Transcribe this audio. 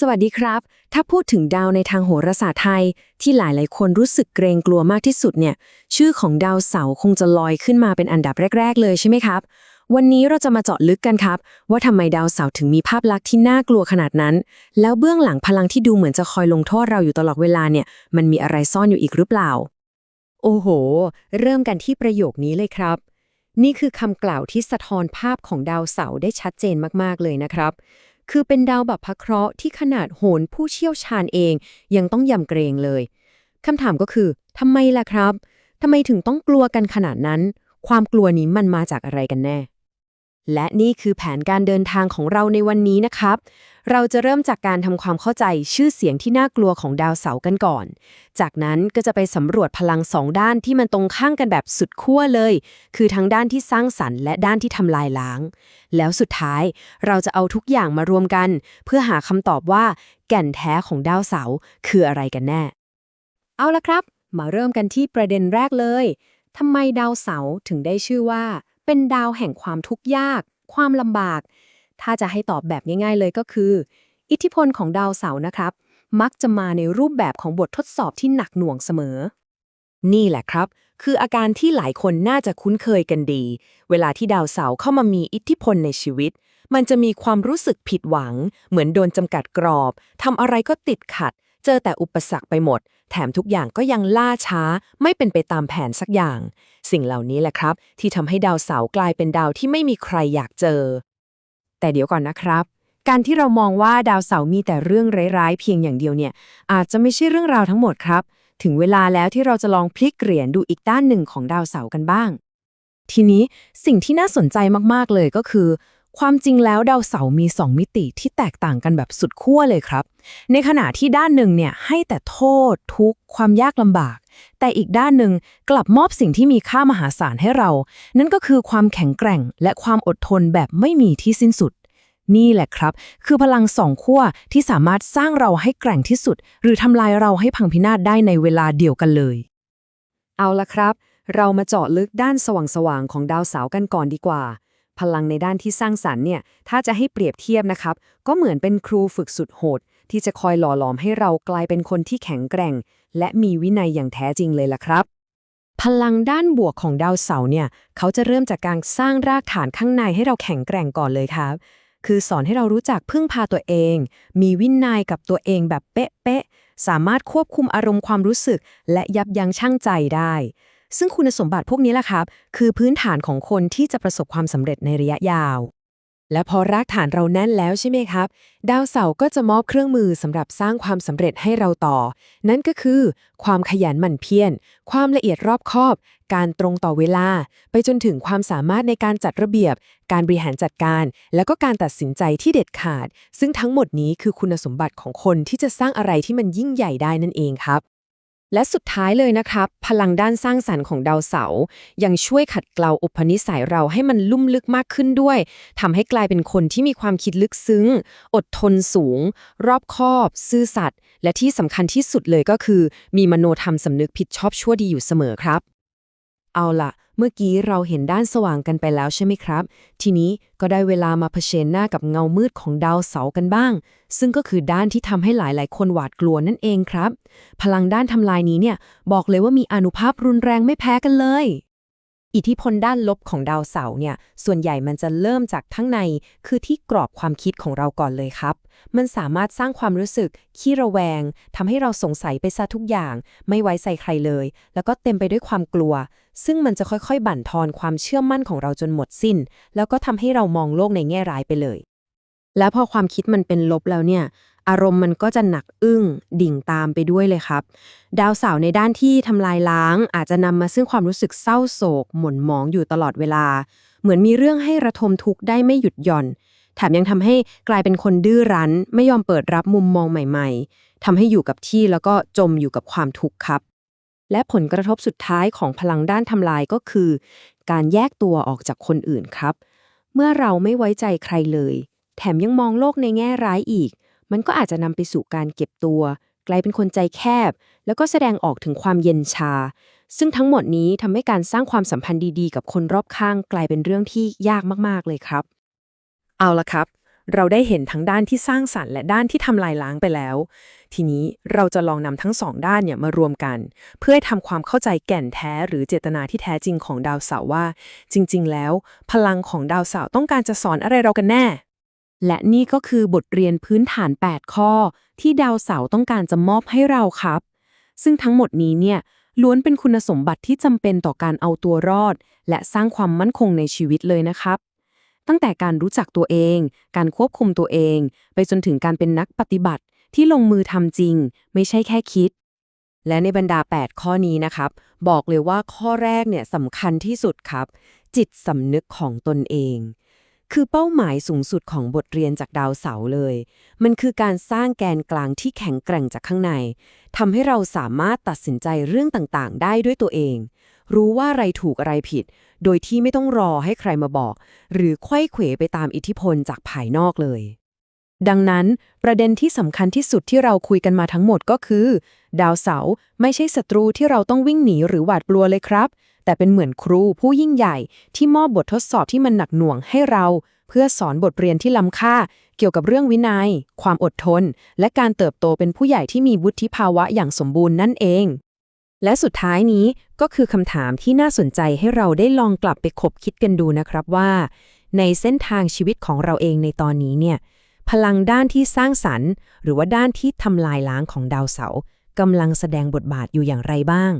สวัสดีครับ ถ้าพูดถึงดาวในทางโหราศาสตร์ไทย ที่หลายๆ คนรู้สึกเกรงกลัวมากที่สุดเนี่ย ชื่อของดาวเสาร์คงจะลอยขึ้นมาเป็นอันดับแรก ๆ เลยใช่ไหมครับ วันนี้เราจะมาเจาะลึกกันครับ ว่าทำไมดาวเสาร์ถึงมีภาพลักษณ์ที่น่ากลัวขนาดนั้น แล้วเบื้องหลังพลังที่ดูเหมือนจะคอยลงโทษเราอยู่ตลอดเวลาเนี่ย มันมีอะไรซ่อนอยู่อีกหรือเปล่า โอ้โห เริ่มกันที่ประโยคนี้เลยครับนี่คือคำกล่าวที่สะท้อนภาพของดาวเสาร์ได้ชัดเจนมาก ๆ เลยนะครับ คือเป็นดาวแบบพะเคราะห์ที่ขนาดโหนผู้เชี่ยวชาญเอง ยังต้องยำเกรงเลยคำถามก็คือทำไมล่ะครับทำไมถึงต้องกลัวกันขนาดนั้น ความกลัวนี้มันมาจากอะไรกันแน่ และนี่คือแผนการเดินทางของเราในวันนี้นะครับ เราจะเริ่มจากการทำความเข้าใจชื่อเสียงที่น่ากลัวของดาวเสาร์กันก่อน จากนั้นก็จะไปสำรวจพลังสองด้านที่มันตรงข้างกันแบบสุดขั้วเลย คือทั้งด้านที่สร้างสรรค์และด้านที่ทำลายล้าง แล้วสุดท้ายเราจะเอาทุกอย่างมารวมกัน เพื่อหาคำตอบว่า แก่นแท้ของดาวเสาร์คืออะไรกันแน่ เอาละครับ มาเริ่มกันที่ประเด็นแรกเลยทำไมดาวเสาร์ถึงได้ชื่อว่า เป็นดาวแห่งความทุกข์ยาก ความลำบาก ถ้าจะให้ตอบแบบง่าย ๆ เลยก็คือ อิทธิพลของดาวเสาร์นะครับ มักจะมาในรูปแบบของบททดสอบที่หนักหน่วงเสมอ นี่แหละครับ คืออาการที่หลายคนน่าจะคุ้นเคยกันดี เวลาที่ดาวเสาร์เข้ามามีอิทธิพลในชีวิต มันจะมีความรู้สึกผิดหวัง เหมือนโดนจำกัดกรอบทำอะไรก็ติดขัด เจอแต่อุปสรรคไปหมด แถมทุกอย่างก็ยังล่าช้า ไม่เป็นไปตามแผนสักอย่าง สิ่งเหล่านี้แหละครับ ที่ทำให้ดาวเสาร์กลายเป็นดาวที่ไม่มีใครอยากเจอ แต่เดี๋ยวก่อนนะครับ การที่เรามองว่าดาวเสาร์มีแต่เรื่องร้ายๆเพียงอย่างเดียวเนี่ย อาจจะไม่ใช่เรื่องราวทั้งหมดครับ ถึงเวลาแล้วที่เราจะลองพลิกเหรียญดูอีกด้านหนึ่งของดาวเสาร์กันบ้าง ทีนี้สิ่งที่น่าสนใจมากๆเลยก็คือ ความจริงแล้วดาวเสาร์มี 2 มิติที่แตกต่างกันแบบสุดขั้วเลยครับ ในขณะที่ด้านหนึ่งเนี่ยให้แต่โทษ ทุกข์ความยากลำบาก แต่อีกด้านหนึ่งกลับมอบสิ่งที่มีค่ามหาศาลให้เรา นั่นก็คือความแข็งแกร่งและความอดทนแบบไม่มีที่สิ้นสุด นี่แหละครับ คือพลังสองขั้วที่สามารถสร้างเราให้แกร่งที่สุด หรือทำลายเราให้พังพินาศได้ในเวลาเดียวกันเลย เอาละครับ เรามาเจาะลึกด้านสว่างๆของดาวเสาร์กันก่อนดีกว่า พลังในด้านที่สร้างสรรค์เนี่ย ถ้าจะให้เปรียบเทียบนะครับ ก็เหมือนเป็นครูฝึกสุดโหด ที่จะคอยหล่อหลอมให้เรากลายเป็นคนที่แข็งแกร่ง และมีวินัยอย่างแท้จริงเลยล่ะครับ พลังด้านบวกของดาวเสาร์เนี่ย เขาจะเริ่มจากการสร้างรากฐานข้างในให้เราแข็งแกร่งก่อนเลยครับ คือสอนให้เรารู้จักพึ่งพาตัวเอง มีวินัยกับตัวเองแบบเป๊ะๆสามารถควบคุมอารมณ์ความรู้สึก และยับยั้งชั่งใจได้ ซึ่งคุณสมบัติพวกนี้แหละครับ คือพื้นฐานของคนที่จะประสบความสำเร็จในระยะยาว และพอรากฐานเราแน่นแล้วใช่ไหมครับ ดาวเสาร์ก็จะมอบเครื่องมือสำหรับสร้างความสำเร็จให้เราต่อ นั่นก็คือ ความขยันหมั่นเพียรความละเอียดรอบคอบ การตรงต่อเวลา ไปจนถึงความสามารถในการจัดระเบียบ การบริหารจัดการ แล้วก็การตัดสินใจที่เด็ดขาด ซึ่งทั้งหมดนี้คือคุณสมบัติของคนที่จะสร้างอะไรที่มันยิ่งใหญ่ได้นั่นเองครับ และสุดท้ายเลยนะครับ พลังด้านสร้างสรรค์ของดาวเสาร์ยังช่วยขัดเกลาอุปนิสัยเราให้มันลุ่มลึกมากขึ้นด้วยทำให้กลายเป็นคนที่มีความคิดลึกซึ้ง อดทนสูง รอบคอบ ซื่อสัตย์และที่สำคัญที่สุดเลยก็คือ มีมโนธรรมสำนึกผิดชอบชั่วดีอยู่เสมอครับ เอาล่ะเมื่อกี้เราเห็นด้านสว่างกันไปแล้วใช่ไหมครับ ทีนี้ก็ได้เวลามาเผชิญหน้ากับเงามืดของดาวเสาร์กันบ้าง ซึ่งก็คือด้านที่ทำให้หลายๆ คนหวาดกลัวนั่นเองครับ พลังด้านทำลายนี้เนี่ยบอกเลยว่ามีอนุภาพรุนแรงไม่แพ้กันเลย อิทธิพลด้านลบของดาวเสาร์เนี่ย ส่วนใหญ่มันจะเริ่มจากทั้งใน คือที่กรอบความคิดของเราก่อนเลยครับ มันสามารถสร้างความรู้สึก ขี้ระแวงทำให้เราสงสัยไปซะทุกอย่าง ไม่ไว้ใจใครเลย แล้วก็เต็มไปด้วยความกลัว ซึ่งมันจะค่อยๆ บั่นทอนความเชื่อมั่นของเราจนหมดสิ้น แล้วก็ทำให้เรามองโลกในแง่ร้ายไปเลย แล้วพอความคิดมันเป็นลบแล้วเนี่ย อารมณ์มันก็จะหนักอึ้งดิ่งตามไปด้วยเลยครับ ดาวเสาร์ในด้านที่ทำลายล้าง อาจจะนำมาซึ่งความรู้สึกเศร้าโศก หม่นหมองอยู่ตลอดเวลา เหมือนมีเรื่องให้ระทมทุกข์ได้ไม่หยุดหย่อน แถมยังทำให้กลายเป็นคนดื้อรั้น ไม่ยอมเปิดรับมุมมองใหม่ ๆทำให้อยู่กับที่แล้วก็จมอยู่กับความทุกข์ครับ และผลกระทบสุดท้ายของพลังด้านทำลายก็คือ การแยกตัวออกจากคนอื่นครับ เมื่อเราไม่ไว้ใจใครเลย แถมยังมองโลกในแง่ร้ายอีก มันก็อาจจะนำไปสู่การเก็บตัว กลายเป็นคนใจแคบ แล้วก็แสดงออกถึงความเย็นชา ซึ่งทั้งหมดนี้ทำให้การสร้างความสัมพันธ์ดีๆ กับคนรอบข้างกลายเป็นเรื่องที่ยากมากๆเลยครับ เอาละครับ เราได้เห็นทั้งด้านที่สร้างสรรค์และด้านที่ทำลายล้างไปแล้ว ทีนี้เราจะลองนำทั้งสองด้านเนี่ยมารวมกัน เพื่อให้ทำความเข้าใจแก่นแท้หรือเจตนาที่แท้จริงของดาวเสาร์ว่า จริง ๆ แล้ว พลังของดาวเสาร์ต้องการจะสอนอะไรเรากันแน่ และนี่ก็คือบทเรียนพื้นฐาน 8 ข้อ ที่ดาวเสาร์ต้องการจะมอบให้เราครับ ซึ่งทั้งหมดนี้เนี่ยล้วนเป็นคุณสมบัติที่จำเป็นต่อการเอาตัวรอด และสร้างความมั่นคงในชีวิตเลยนะครับ ตั้งแต่การรู้จักตัวเอง การควบคุมตัวเอง ไปจนถึงการเป็นนักปฏิบัติ ที่ลงมือทำจริง ไม่ใช่แค่คิด และในบรรดา 8 ข้อนี้นะครับ บอกเลยว่าข้อแรกเนี่ยสำคัญที่สุดครับ จิตสำนึกของตนเอง คือเป้าหมายสูงสุดของบทเรียนจากดาวเสาร์เลย มันคือการสร้างแกนกลางที่แข็งแกร่งจากข้างในทำให้เราสามารถตัดสินใจเรื่องต่างๆ ได้ด้วยตัวเอง รู้ว่าอะไรถูกอะไรผิด โดยที่ไม่ต้องรอให้ใครมาบอก หรือไขว้เขวไปตามอิทธิพลจากภายนอกเลย ดังนั้น ประเด็นที่สำคัญที่สุดที่เราคุยกันมาทั้งหมดก็คือ ดาวเสาร์ไม่ใช่ศัตรูที่เราต้องวิ่งหนีหรือหวาดกลัวเลยครับ แต่เป็นเหมือนครูผู้ยิ่งใหญ่ที่มอบบททดสอบที่มันหนักหน่วงให้เรา เพื่อสอนบทเรียนที่ล้ำค่า เกี่ยวกับเรื่องวินัย ความอดทน และการเติบโตเป็นผู้ใหญ่ที่มีวุฒิภาวะอย่างสมบูรณ์นั่นเอง และสุดท้ายนี้ก็คือคำถามที่น่าสนใจให้เราได้ลองกลับไปคบคิดกันดูนะครับว่า ในเส้นทางชีวิตของเราเองในตอนนี้เนี่ยพลังด้านที่สร้างสรรค์ หรือว่าด้านที่ทำลายล้างของดาวเสาร์กำลังแสดงบทบาทอยู่อย่างไรบ้าง